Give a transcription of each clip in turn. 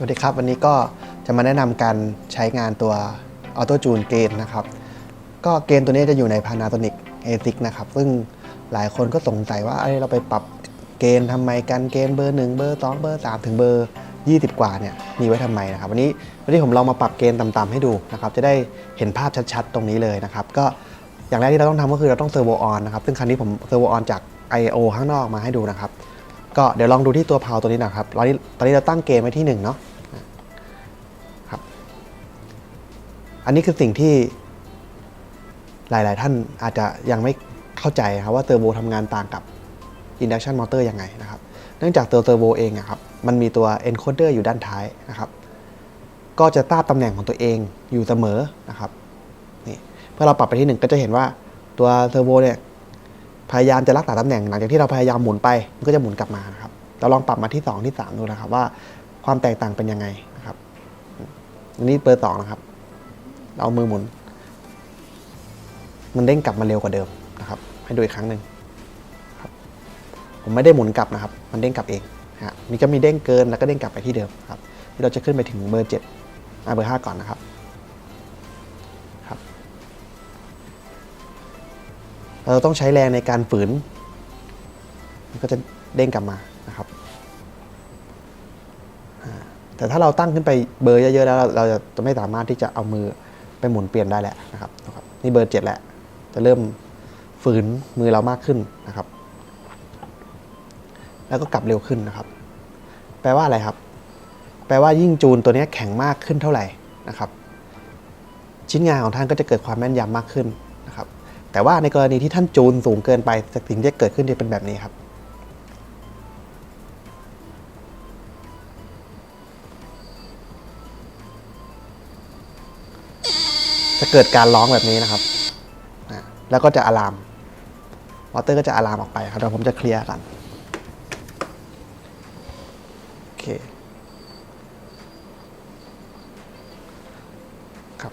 สวัสดีครับ วันนี้ก็จะมาแนะนำการใช้งานตัว Auto Tune เกนนะครับ ก็เกณฑ์ตัวนี้จะอยู่ใน Panasonic ASIC นะครับ ซึ่งหลายคนก็สงสัยว่าเอ้เราไปปรับเกณฑ์ทำไมกันเกณฑ์เบอร์ 1 เบอร์ 2 เบอร์ 3 ถึงเบอร์ 20 กว่าเนี่ยมีไว้ทำไมนะครับวันนี้วันนี้ผมลองมาปรับเกณฑ์ต่ำๆให้ดูนะครับ จะได้เห็นภาพชัดๆ ตรงนี้เลยนะครับ ก็อย่างแรกที่เราต้องทำก็คือเราต้องเซอร์โวออนนะครับซึ่งคันนี้ผมเซอร์โวออนจาก I/O ข้างนอกมาให้ดูนะครับ ก็เดี๋ยวลองดูที่ตัวเพาตัวนี้นะครับตอนนี้ตอนนี้เราตั้งเกณฑ์ไว้ที่1เนาะครับ อันนี้คือสิ่งที่หลาย ๆ ท่านอาจจะยังไม่เข้าใจครับว่าเทอร์โบทำงานต่างกับ Induction Motor ยังไงนะครับ เนื่องจากตัวเทอร์โบเองอะครับมันมีตัว encoder อยู่ด้านท้ายนะครับ ก็จะทราบตำแหน่งของตัวเองอยู่เสมอนะครับนี่เมื่อเราปรับไปที่หนึ่งก็จะเห็นว่าตัวเทอร์โบเนี่ย พยายามจะรักษาตำแหน่งหลังจากที่เราพยายามหมุนไปมันก็จะหมุนกลับมานะครับเราลองปรับมาที่ 2 ที่ 3 ดูนะครับว่าความแตกต่างเป็นยังไงนะครับอันนี้เบอร์สองนะครับเราเอามือหมุน มันเด้งกลับมาเร็วกว่าเดิมนะครับ ให้ดูอีกครั้งหนึ่งครับผมไม่ได้หมุนกลับนะครับ มันเด้งกลับเองฮะมีก็มีเด้งเกินแล้วก็เด้งกลับไปที่เดิมครับที่เราจะขึ้นไปถึงเบอร์เจ็ดอ่าเบอร์ห้าก่อนนะครับ เราต้องใช้แรงในการฝืน มันก็จะเด้งกลับมานะครับ แต่ถ้าเราตั้งขึ้นไปเบอร์เยอะๆแล้ว เราจะจะไม่สามารถที่จะเอามือไปหมุนเปลี่ยนได้แล้วนะครับนะครับ นี่เบอร์เจ็ดแหละ จะเริ่มฝืนมือเรามากขึ้นนะครับ แล้วก็กลับเร็วขึ้นนะครับ แปลว่าอะไรครับ แปลว่ายิ่งจูนตัวนี้แข็งมากขึ้นเท่าไหร่นะครับ ชิ้นงานของท่านก็จะเกิดความแม่นยำมากขึ้นนะครับ แต่ว่าในกรณีที่ท่านจูนสูงเกินไปสิ่งที่เกิดขึ้นจะเป็นแบบนี้ครับ จะเกิดการร้องแบบนี้นะครับ แล้วก็จะอะลามวอเตอร์ก็จะอะลามออกไปครับเดี๋ยวผมจะเคลียร์กันโอเค ครับ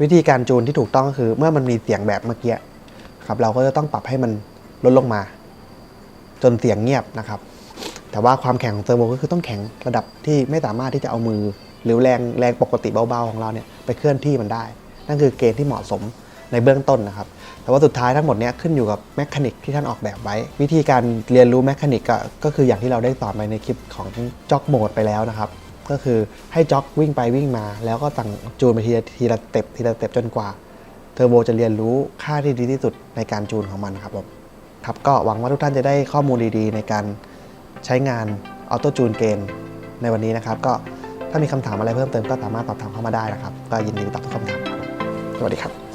วิธีการจูนที่ถูกต้องก็คือ เมื่อมันมีเสียงแบบเมื่อกี้ครับเราก็จะต้องปรับให้มันลดลงมา จนเสียงเงียบนะครับ แต่ว่าความแข็งของเทอร์โบก็คือต้องแข็งระดับที่ไม่สามารถที่จะเอามือ หรือแรงแรงปกติเบาๆของเราเนี่ยไปเคลื่อนที่มันได้ นั่นคือเกณฑ์ที่เหมาะสมในเบื้องต้นนะครับ แต่ว่าสุดท้ายทั้งหมดเนี้ยขึ้นอยู่กับแมคานิกที่ท่านออกแบบไว้ วิธีการเรียนรู้แมคานิกก็ก็คืออย่างที่เราได้สอนไปในคลิปของจ็อกโหมดไปแล้วนะครับ ก็คือให้จ็อกวิ่งไปวิ่งมา แล้วก็ตั้งจูนไปทีละทีละสเต็ปทีละสเต็ปจนกว่า เทอร์โบจะเรียนรู้ค่าที่ดีที่สุดในการจูนของมันครับผมครับก็หวังว่าทุกท่านจะได้ข้อมูลดีๆ ในการใช้งานออโต้จูนเกนในวันนี้นะครับ ก็ถ้ามีคำถามอะไรเพิ่มเติมก็สามารถตอบถามเข้ามาได้นะครับ ก็ยินดีตอบทุกคำถามสวัสดีครับ